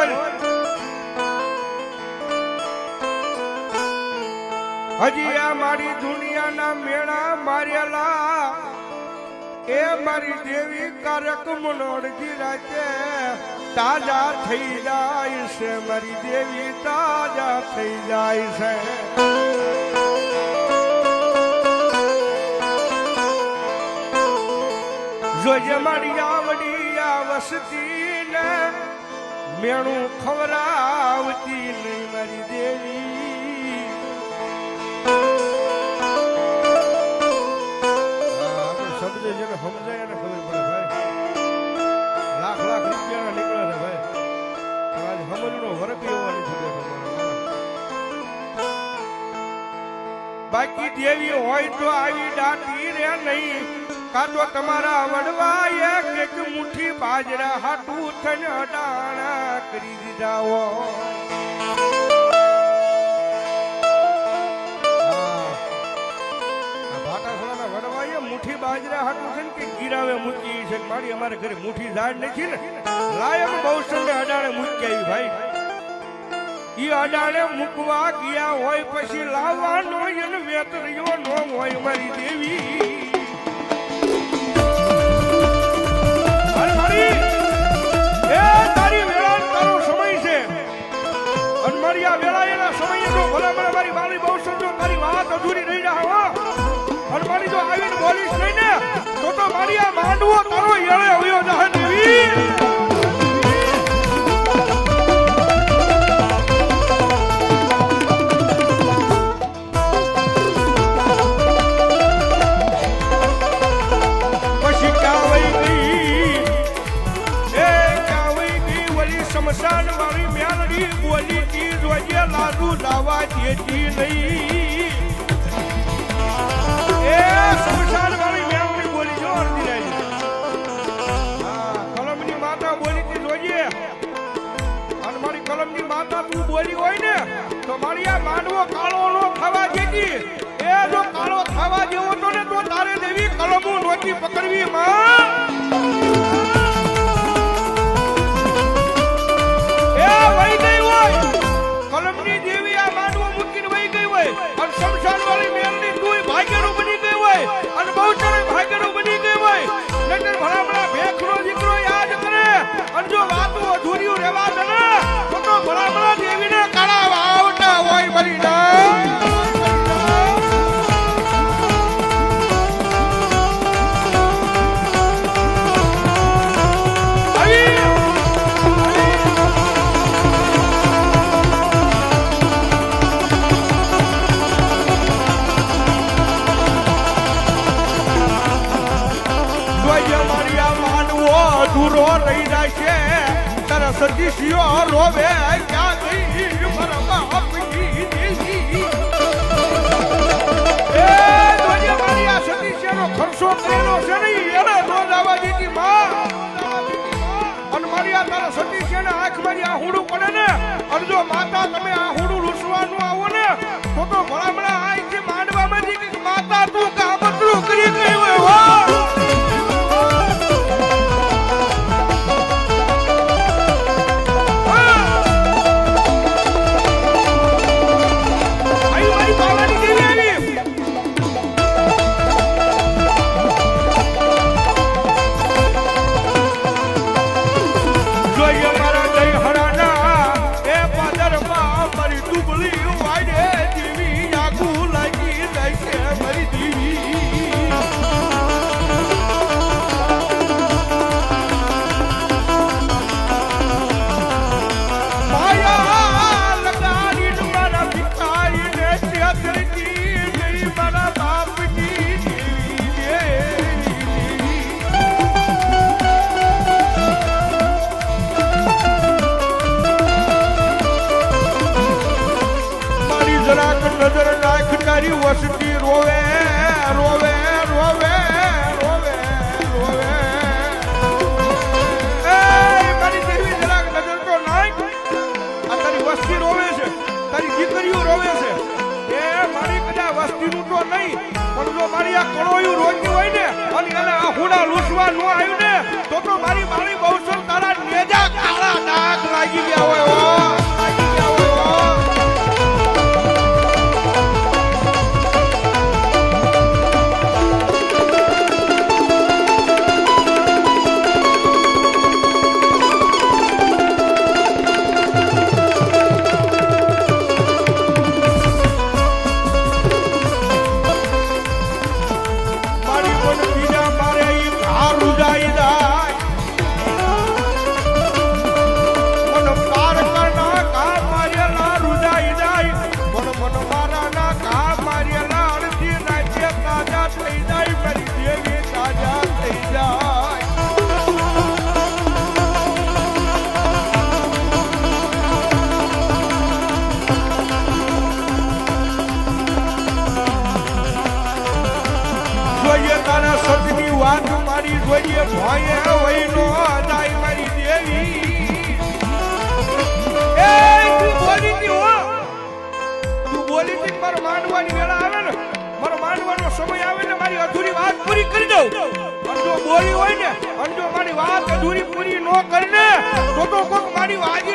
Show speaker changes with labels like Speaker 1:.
Speaker 1: બોલ હજી આ મારી દુનિયાના મેળા મારેલા. એ મારી દેવી કારક મનોડજી રાતે તાજા થઈ જાય છે. મારી દેવી તાજા થઈ જાય છે. જોજે મારી આવડી આ વસતી ને મેણું ખવરાવતી નહીં મારી દેવી. આપણે શબ્દ જેને સમજાય એને ખબર પડે ભાઈ. લાખ લાખ રૂપિયાના નીકળે છે ભાઈ. પણ આજ સમજનો વર્ગ એવો નથી બાકી દેવી હોય તો આવી દાટી રે નહીં. કાં તો તમારા વડવા એક એક મુઠ્ઠી બાજરા હાટું થઈને અડાણા કરી દીધા હોય. હા. બાજરા હાટું છે ને કે ગીરાવે મૂકી છે. મારી અમારે ઘરે મુઠ્ઠી ઝાડ નથી ને. લાયક બહુ સંગે અડાણે મૂકી આવી ભાઈ. એ અડાણે મૂકવા ગયા હોય, પછી લાવવાનો એને રહ્યો નો હોય મારી દેવી. ગઈ વળી મેલડી બોલી તી જોજે લાડુ લાવા દેતી નહીં. તું બોલી હોય ને, તો મારી આ માંડવો કાળો નો થવા દેતી એ જો કાળો થવા જેવો તો ને, તો તારે દેવી કલમો નોતી પકડવી, માં. ભલામણા ભેખરો દીકરો યાદ કરે. અને જો વાતો અધૂરીઓ રહેવા દે છે તારા સતીશીઓ રોવે. ક્યાં ગઈ? મારા બાપની દેવી એ જોઈએ મારી આ સતીશીનો ખર્ચો કરેલો દીધી તારા સતીશીને આંખમાં હુડું પડે ને? અને માતા તમે આ હુડું લૂસવાનું આવો ને, તો તો ભલામણા આંખથી માંડવામાં કે માતા તું કામતરું કરી ગઈ હોય. જોઈએ તારા સદની વાત મારી જોઈએ. ભાઈએ વહીનો અદાય મારી દેવી. એ, તું બોલી તી હો. તું બોલી તી પર માંડવાની વેળા આવે ને. મારો માંડવાનો સમય આવે ને, મારી અધૂરી વાત પૂરી કરી દઉં. અને જો બોલી હોય ને, અને જો મારી વાત અધૂરી પૂરી ન કરીને તો તો કોક મારી વાત